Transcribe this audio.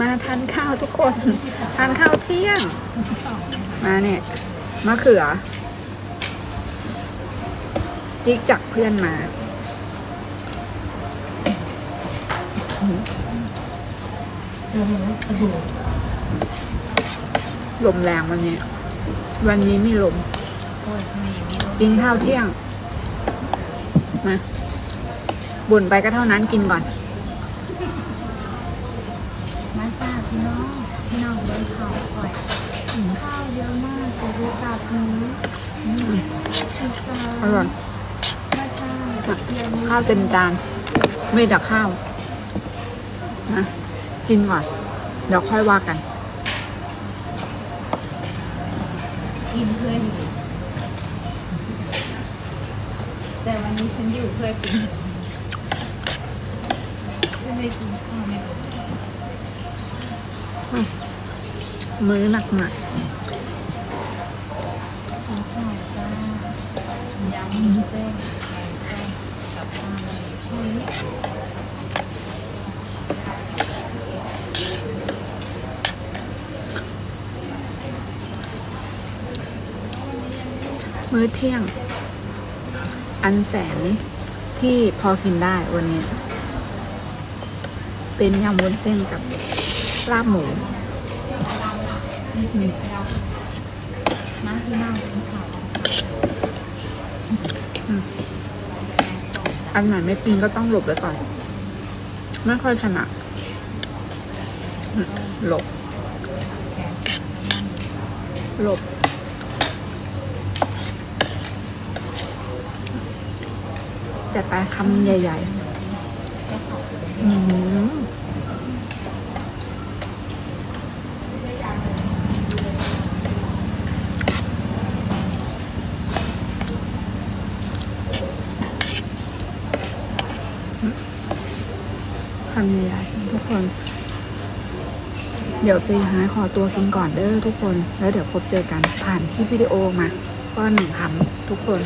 มาทานข้าวทุกคน ทานข้าวเที่ยง มาเนี่ยมะเขือ จิกจากเพื่อนมาลมแรงวันนี้ วันนี้มีลมกินข้าวเที่ยง มา บ่นไปก็เท่านั้นกินก่อน มาจ้าพี่น้องพี่น้องเดินเขาก่อยข้าวเยอะมากแต่ดูตาพื้นพิซซ่า อร่อยมาจ้าเตรียมข้าวเต็มจาน ไม่แต่ข้าวนะกินก่อนเดี๋ยวค่อยว่ากันกินเพื่ออยู่แต่วันนี้ฉันอยู่เพื่อกินฉันได้กินข้าวในรถมื้อหนักหนักกินข้าวจ้ายำห มื้อเที่ยง อันแสนที่พอกินได้วันนี้ เป็นยำวุ้นเส้นกับลาบหมูนี่เรามาพี่น้องกินขาว อันไหนไม่กินก็ต้องหลบไว้ก่อน ไม่ค่อยถนัดหลบ หลบ แต่ไปคำใหญ่ๆอืม คำใหญ่ๆทุกคน เดี๋ยวซีหายขอตัวกินก่อนเด้อทุกคน แล้วเดี๋ยวพบเจอกันผ่านที่วิดีโอมาก็หนึ่งคำทุกคน